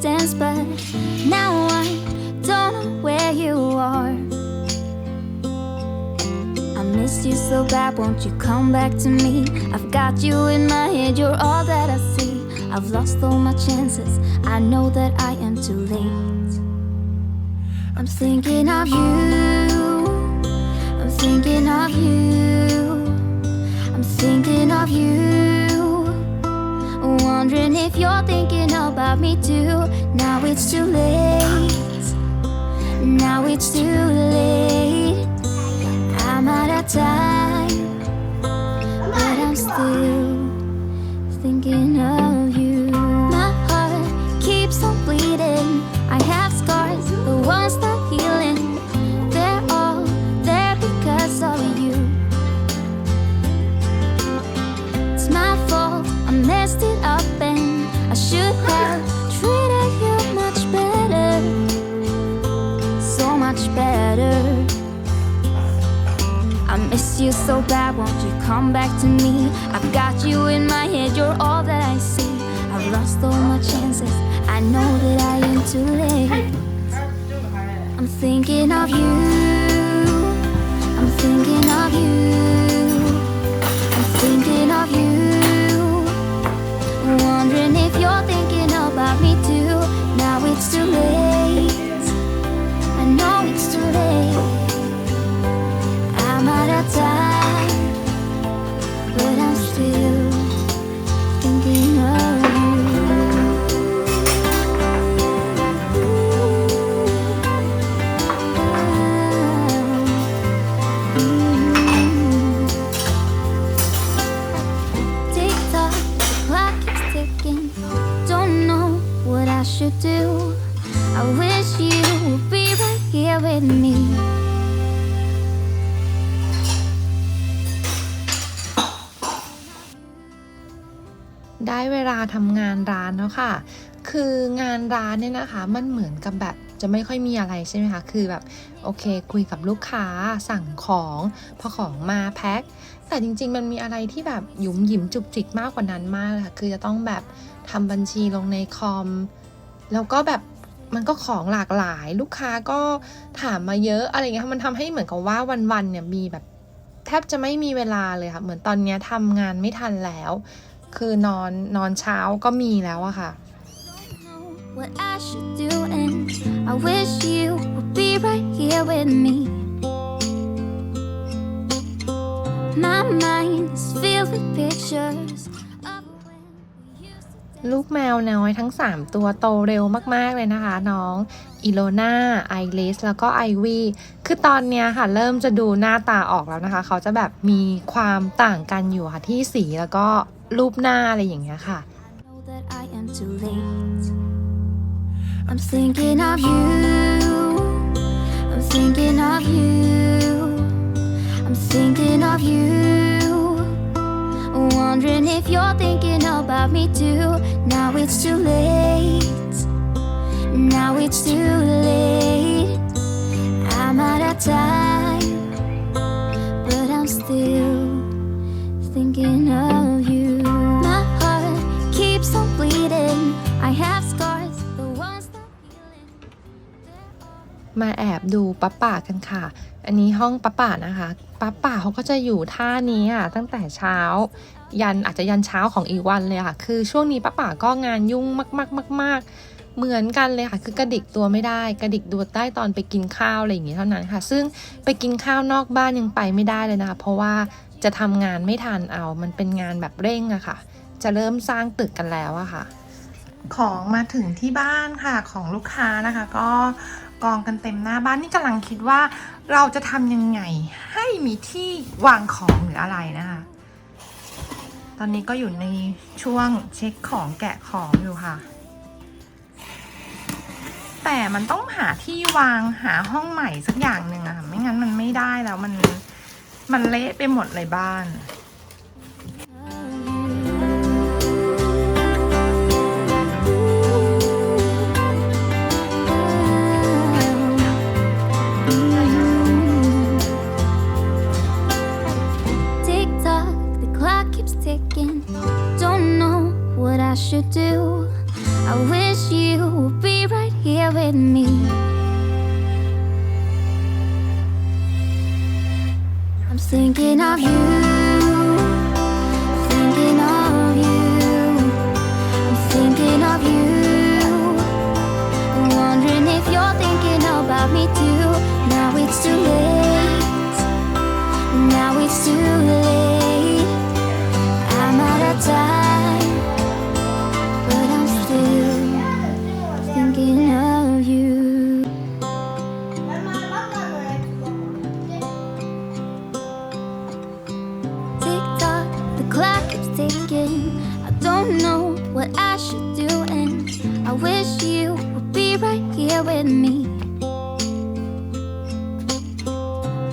dance, but now I don't know where you are. I miss you so bad, won't you come back to me? I've got you in my head, you're all that I see. I've lost all my chances, I know that I am too late. I'm thinking of you, I'm thinking of you, I'm thinking of you. Wondering if you're thinking about me too. Now it's too late, now it's too late. I'm out of time, but I'm still thinking of you. My heart keeps on bleeding. I have scars, the ones not ได้เวลาทำงานร้านแล้วค่ะ คืองานร้านเนี่ยนะคะ มันเหมือนกับแบบจะไม่ค่อยมีอะไรใช่ไหมคะ คือแบบโอเค คุยกับลูกค้าสั่งของพอของมาแพ็ค แต่จริง ๆ มันมีอะไรที่แบบหยุมหยิมจุกจิกมากกว่านั้นมากเลยค่ะ คือจะต้องแบบทำบัญชีลงในคอม แล้วก็แบบมันก็ของหลากหลายลูกค้าก็ถามมาเยอะอะไรเงี้ยมันทำให้เหมือนกับว่าวันๆเนี่ยมีแบบแทบจะไม่มีเวลาเลยค่ะ เหมือนตอนเนี้ยทำงานไม่ทันแล้ว คือนอนนอนเช้าก็มีแล้วอะค่ะ know what I should do, and I wish you would be right here with me. My mind is filled with pictures of when we used to ลูกแมวน้อยทั้ง 3 ตัวโตเร็วมาก ๆ เลยนะคะ น้อง อิโลนาไอริสแล้วก็ไอวีคือตอนเนี้ยค่ะ เริ่มจะดูหน้าตาออกแล้วนะคะ เขาจะแบบมีความต่างกันอยู่ค่ะ ที่สีแล้วก็รูปหน้าอะไรอย่างเงี้ยค่ะ I'm thinking of you I'm thinking of you I'm thinking of you Wondering if you're thinking about me too Now it's too late Now it's too late. I'm out of time, but I'm still thinking of you. My heart keeps on bleeding. I have scars, the ones that healing. มาแอบดูป้าป่ากันค่ะ อันนี้ห้องป้าป่านะคะป้าป่าเขาก็จะอยู่ท่านี้อะตั้งแต่เช้า ยันอาจจะยันเช้าของอีกวันเลยค่ะ คือช่วงนี้ป้าป่าก็งานยุ่งมากๆๆๆ เหมือนกันเลยค่ะคือกระดิกตัวไม่ได้ กระดิกตัวได้ตอนไปกินข้าวอะไรอย่างงี้เท่านั้นค่ะ ซึ่งไปกินข้าวนอกบ้านยังไปไม่ได้เลยนะคะเพราะว่าจะทำงานไม่ทันเอา มันเป็นงานแบบเร่งอะค่ะ จะเริ่มสร้างตึกกันแล้วอะค่ะ ของมาถึงที่บ้านค่ะของลูกค้านะคะ ก็กองกันเต็มหน้าบ้านนี่กำลังคิดว่า เราจะทำยังไงให้มีที่วางของหรืออะไรนะคะตอนนี้ก็อยู่ในช่วงเช็คของแกะของอยู่ค่ะ แต่มันต้องหาที่วางหาห้องใหม่สักอย่างหนึ่งอะค่ะไม่งั้นมันไม่ได้แล้วมันมันเละไปหมดเลยบ้านติ๊กต๊อก the clock keeps ticking don't know what I should with me. I'm thinking of you.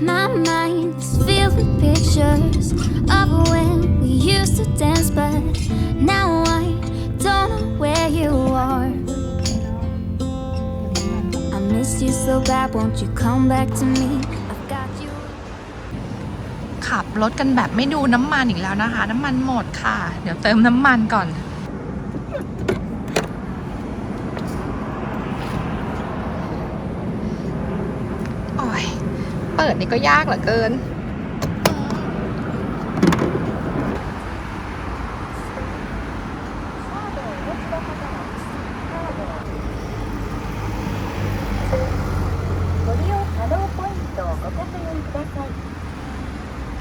My mind's filled with pictures of when we used to dance, but now I don't know where you are. I miss you so bad, won't you come back to me? I've got you. ขับรถกันแบบไม่ดูน้ำมันอีกแล้วนะคะ น้ำมันหมดค่ะ เดี๋ยวเติมน้ำมันก่อน โอ้ย เปิ ดนี่ก็ยากเหลือเกิน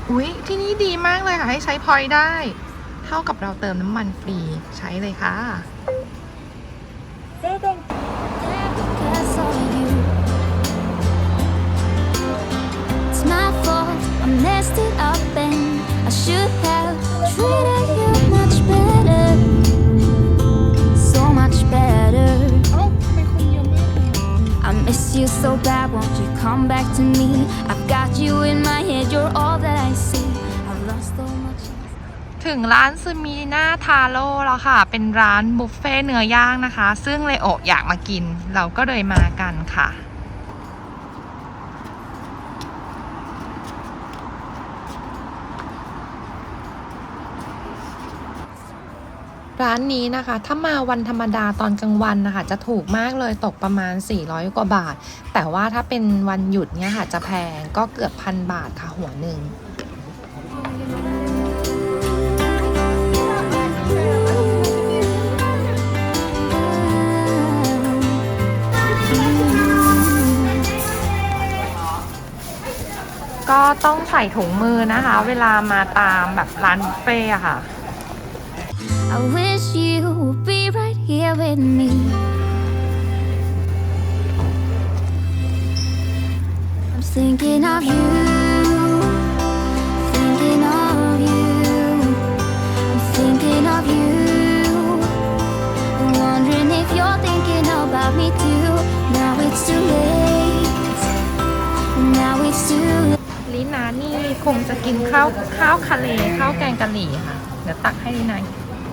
อุ๊ย ที่นี่ดีมากเลยค่ะ ให้ใช้พอยได้ เท่ากับเราเติมน้ำมันฟรีใช้เลยค่ะ messed it up and I should have treated you much better. So much better. เอ้าทำไมคนเยอะมากเลย I miss you so bad, won't you come back to me? I've got you in my head, you're all that I see. I've lost so much. ถึงร้านซูมิน่าทาโร่แล้วค่ะ เป็นร้านบุฟเฟ่ต์เนื้อย่างนะคะ ซึ่งเลโออยากมากิน เราก็เลยมากันค่ะ ร้านนี้นะคะ ถ้ามาวันธรรมดาตอนกลางวันนะคะ จะถูกมากเลยตกประมาณ 400 กว่าบาท แต่ว่าถ้าเป็นวันหยุดเนี่ยค่ะจะแพงก็เกือบพันบาทค่ะหัวหนึ่งก็ต้องใส่ถุงมือนะคะ เวลามาตามแบบร้านบุฟเฟ่ค่ะ I wish you would be right here with me. I'm thinking of you, thinking of you, I'm thinking of you. Wondering if you're thinking about me too. Now it's too late. Now it's too late. ลินานี่คงจะกินข้าวข้าวคะเลข้าวแกงกะหรี่ค่ะ เดี๋ยวตักให้ลินานิ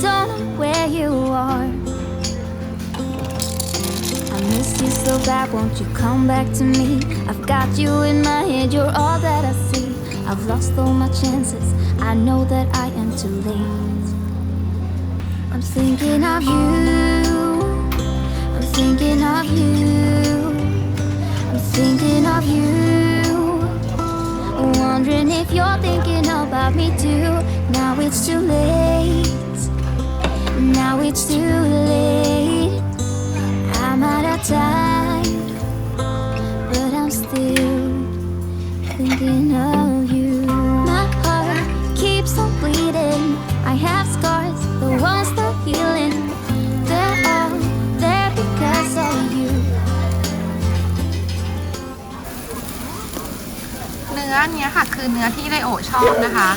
don't know where you are. I miss you so bad, won't you come back to me? I've got you in my head, you're all that I see. I've lost all my chances, I know that I am too late. I'm thinking of you, I'm thinking of you, I'm thinking of you. Wondering if you're thinking about me too. Now it's too late, now it's too late. I'm out of time, but I'm still thinking of you. My heart keeps on bleeding. I have scars, the ones not healing. They're all there because of you. เนื้อเนี้ยค่ะ คือเนื้อที่ไลโอชอบนะคะ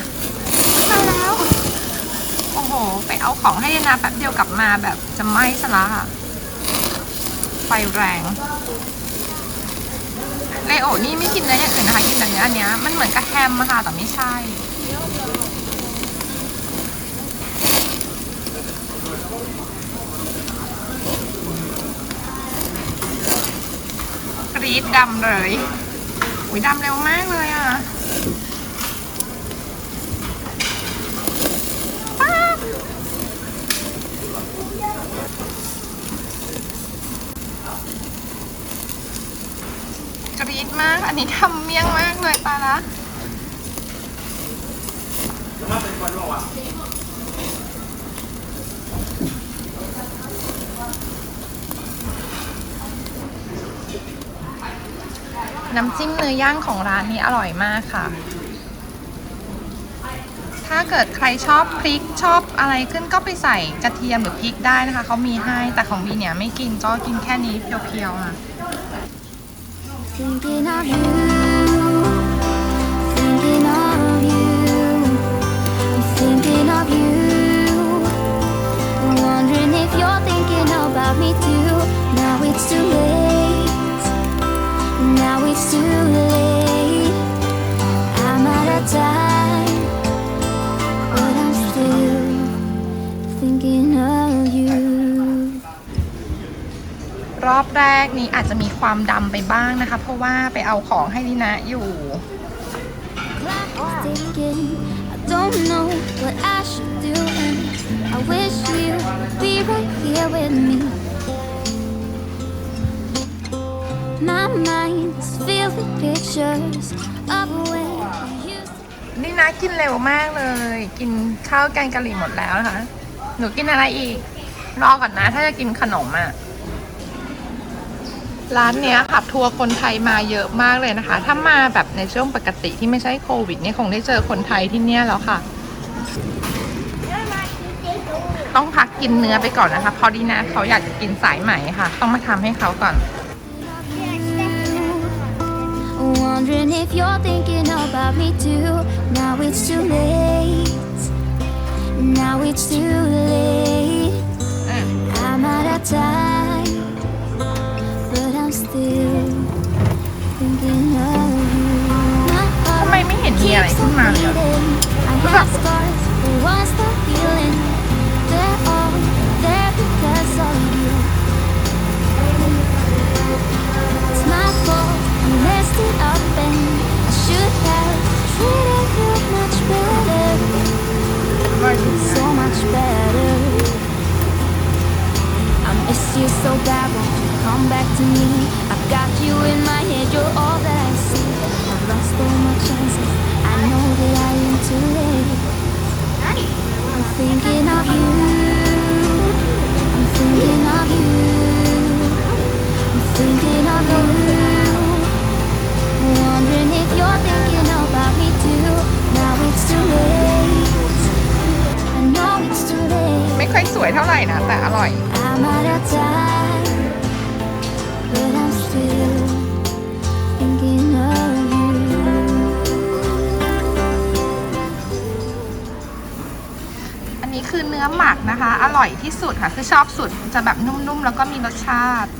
โหไปเอาของให้ยานาแป๊บเดียวกลับมาแบบจะไหม้ซะละไฟแรงเลโอนี่ไม่กินเนื้ออย่างอื่นนะคะกินแต่เนื้ออันเนี้ยมันเหมือนกระแฮมอะค่ะแต่ไม่ใช่รีดดำเลยอุ้ยดำเร็วมากเลยอะ มาก อันนี้ทำเมี่ยงมากเลยตาละน้ำจิ้มเนื้อย่างของร้านนี้อร่อยมากค่ะ ถ้าเกิดใครชอบพริกชอบอะไรขึ้นก็ไปใส่กระเทียมหรือพริกได้นะคะ เขามีให้ แต่ของบีเนี่ยไม่กินก็กินแค่นี้เพียวๆค่ะ Thinking of you, thinking of you, thinking of you. Wondering if you're thinking about me too. Now it's too late. Now it's too late. I'm out of time, รอบแรกนี้อาจจะมีความดำไปบ้างนะคะ เพราะว่าไปเอาของให้ลินะอยู่ don't know what I should do, and I wish you'd be right here with me. My mind's filled with pictures of where we used to. นี่นะกินเร็วมากเลย กินข้าวแกงกะหรี่หมดแล้วนะคะ หนูกินอะไรอีก รอก่อนนะ ถ้าจะกินขนมอะ่ะ ร้านเนี้ยขับทัวร์คนไทยมาเยอะมากเลยนะคะ ถ้ามาแบบในช่วงปกติที่ไม่ใช่โควิดเนี่ยคงได้เจอคนไทยที่เนี่ยแล้วค่ะ ต้องพักกินเนื้อไปก่อนนะคะเพราะดีนะเขาอยากจะกินสายไหมค่ะ ต้องมาทำให้เขาก่อน Wondering if you're thinking about me too. Now it's too late. Now it's too late. I'm out of time, but I'm still thinking of you. My ทำไม heart ไม่เห็นมีอะไร keeps ขึ้น on มาเลยอะ beating. I have ร่อย I'm out of time, but I'm still thinking of you. อันนี้คือเนื้อหมักนะคะ อร่อยที่สุดค่ะ คือชอบสุด จะแบบนุ่มๆ แล้วก็มีรสชาติ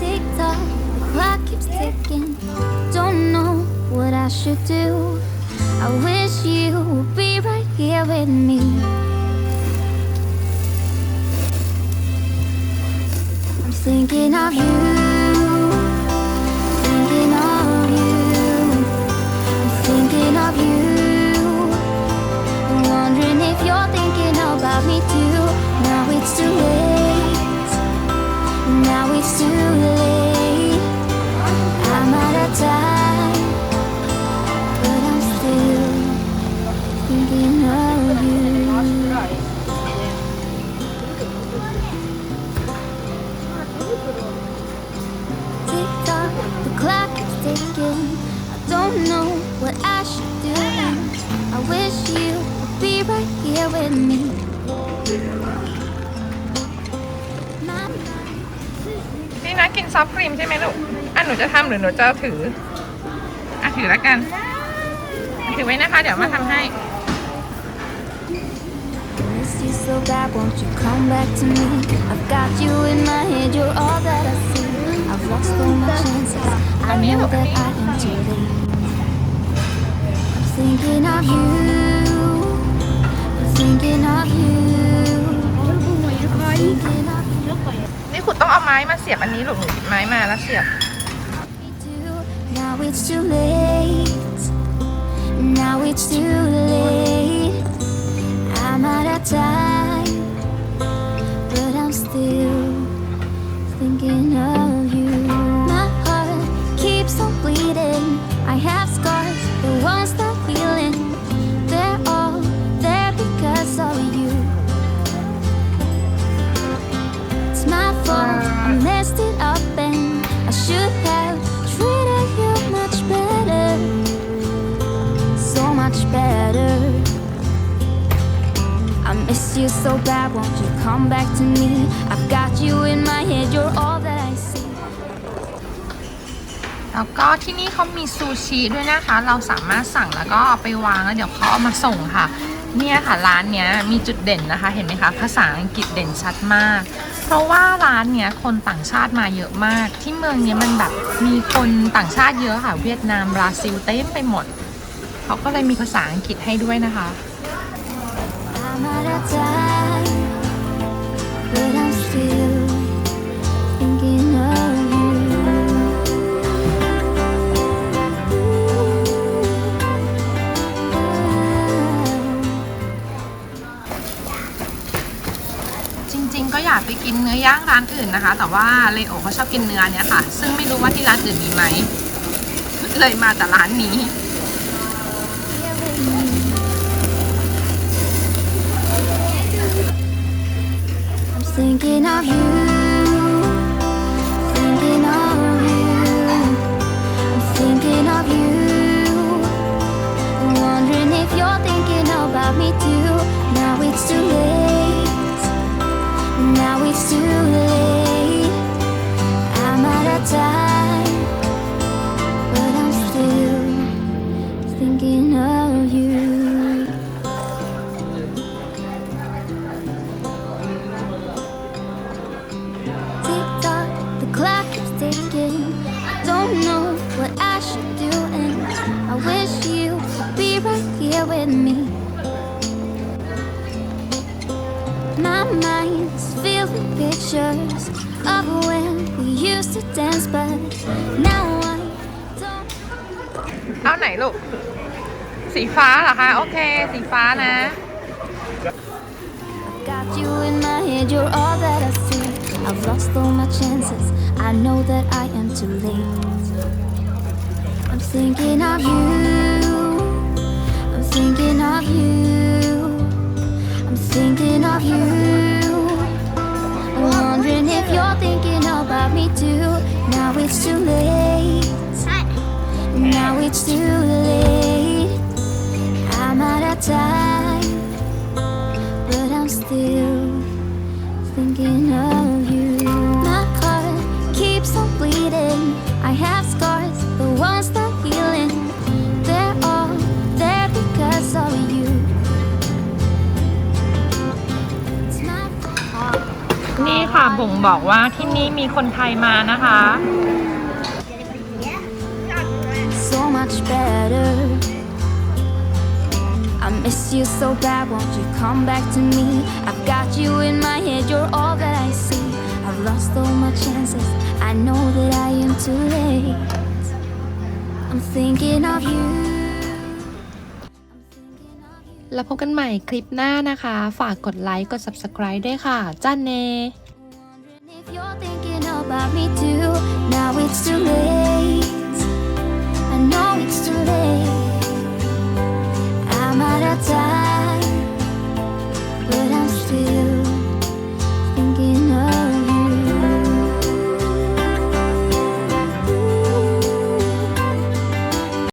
Tick tock, the clock keeps ticking. Don't know what I should do. I wish you would be right here with me. Thinking of you. Thinking of you. Thinking of you. Wondering if you're thinking about me too. Now it's too late. Know what I should do. I wish you would be right here with me. My mind. นี่นะกินซอฟต์ครีมใช่ไหมลูก อะหนูจะทำหรือหนูจะถือ อะถือแล้วกันอะถือไว้นะคะ เดี๋ยวมาทำให้ Miss you so bad, won't you come back to me? I've got you in my head, you're all that I see. I've lost all my chances. I know that I am too late. I'm thinking of you. I'm thinking of you. Thinking of นี่คุณต้องเอาไม้มาเสียบอันนี้หรือหนูหยิบไม้มาแล้วเสียบ me too. Now it's too late. Now it's too late. I'm out of time, but I'm still thinking of you. My heart keeps on bleeding. I have it up and I should have treated you much better. So much better. I miss you so bad, won't you come back to me? I've got you in my head, you're all that I see. แล้วก็ที่นี่เขามีซูชิด้วยนะคะ เราสามารถสั่งแล้วก็เอาไปวางแล้วเดี๋ยวเขาเอามาส่งค่ะ เนี่ยค่ะร้านเนี้ยมีจุดเด่นนะคะ เห็นไหมคะ ภาษาอังกฤษเด่นชัดมาก เพราะว่าร้านเนี้ยคนต่างชาติมาเยอะมาก ที่เมืองเนี้ยมันแบบมีคนต่างชาติเยอะค่ะเวียดนามบราซิลเต็มไปหมด เขาก็เลยมีภาษาอังกฤษให้ด้วยนะคะ นื้อย่างร้านอื่นนะคะ แต่ว่าเลโอเขาชอบกินเนื้อเนี้ยค่ะ ซึ่งไม่รู้ว่าที่ร้านอื่นมีไหม เลยมาแต่ร้านนี้ I'm thinking of you, thinking of you, I'm thinking of you. Wondering if you're thinking about me too. Now it's too late. Now it's too late. pictures of when we used to dance, but now I don't. เอาไหนลูก สีฟ้าเหรอคะ โอเค สีฟ้านะ Got you in my head, you're all that I see. I've lost all my chances. I know that I am too late. I'm thinking of you. I'm thinking of you. I'm thinking of you. Wondering if you're thinking about me too. Now it's too late. Now it's too late. บ่งบอกว่าที่นี่มีคนไทยมานะคะ so much better. I miss you so bad, won't you come back to me? I've got you in my head, you're all that I see. I've lost all my chances, I know that I am too late. I'm thinking of you. I'm thinking of you. แล้วพบกันใหม่คลิปหน้านะคะ ฝากกดไลค์ กด subscribe ด้วยค่ะจ้าเน Wondering if You're thinking about me too. Now it's too late. I know it's too late. I'm out of time, but I'm still.